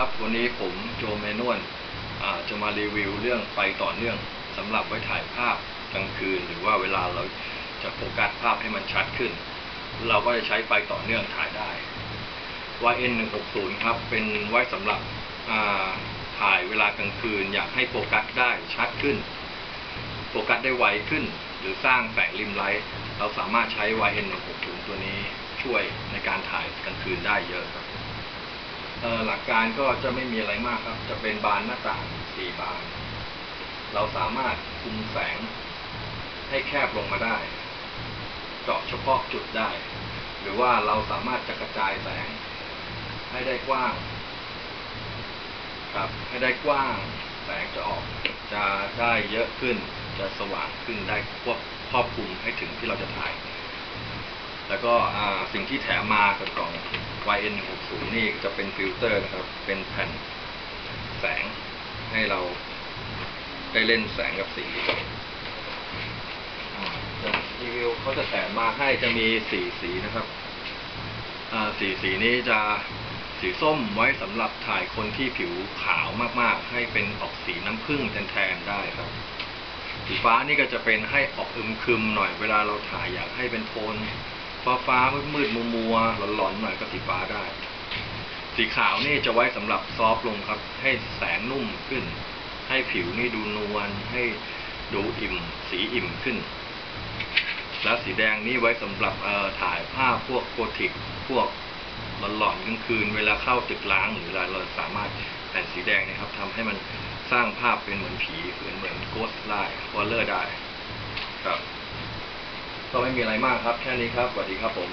ครับวันนี้ผมโจเมนวนอ่าจะมารีวิวเรื่องไฟต่อเนื่องสำหรับไว้ถ่ายภาพกลางคืน หรือว่าเวลาเราจะโฟกัสภาพให้มันชัดขึ้น เราก็จะใช้ไฟต่อเนื่องถ่ายได้ YN 1 6 0ครับเป็นไว้สำหรับถ่ายเวลากลางคืน อยากให้โฟกัสได้ชัดขึ้น โฟกัสได้ไวขึ้น หรือสร้างแสงริมไลท์เราสามารถใช้ YN 1 6 0ตัวนี้ช่วยในการถ่ายกลางคืนได้เยอะครับ หลักการก็จะไม่มีอะไรมากครับ จะเป็นบานหน้าต่างสี่บาน เราสามารถคุมแสงให้แคบลงมาได้ เจาะเฉพาะจุดได้ หรือว่าเราสามารถจะกระจายแสง ให้ได้กว้าง ครับ ให้ได้กว้าง แสงจะออก จะได้เยอะขึ้น จะสว่างขึ้นได้ควบครอบคลุมให้ถึงที่เราจะถ่าย แล้วก็สิ่งที่แถมมากับกล่อง YN 6 0 นี่จะเป็นฟิลเตอร์นะครับ เป็นแผ่นแสงให้เราได้เล่นแสงกับสีรีวิวเขาจะแถมมาให้จะมีสีสีนะครับอ่าสีสีนี้จะสีส้มไว้สำหรับถ่ายคนที่ผิวขาวมากๆ ให้เป็นออกสีน้ำผึ้งแทนๆได้ครับ สีฟ้านี่ก็จะเป็นให้ออกอึมครึมหน่อยเวลาเราถ่ายอยากให้เป็นโทน ฟ้าฟ้ามืดมืดมัวมัวๆหลอนๆหน่อยก็สีฟ้าได้ สีขาวนี่จะไว้สำหรับซอฟลงครับ ให้แสงนุ่มขึ้น ให้ผิวนี่ดูนวลให้ดูอิ่ม สีอิ่มขึ้น แล้วสีแดงนี่ไว้สำหรับเอ่อถ่ายภาพพวกโกธิกพวกหลอนๆกลางคืน เวลาเข้าตึกล้างหรืออะไรเราสามารถแผ่นสีแดงนะครับทำให้มันสร้างภาพเป็นเหมือนผีเหมือนเหมือนโกสต์ได้วอลเลอร์ได้ครับ ก็ไม่มีอะไรมากครับ แค่นี้ครับสวัสดีครับผม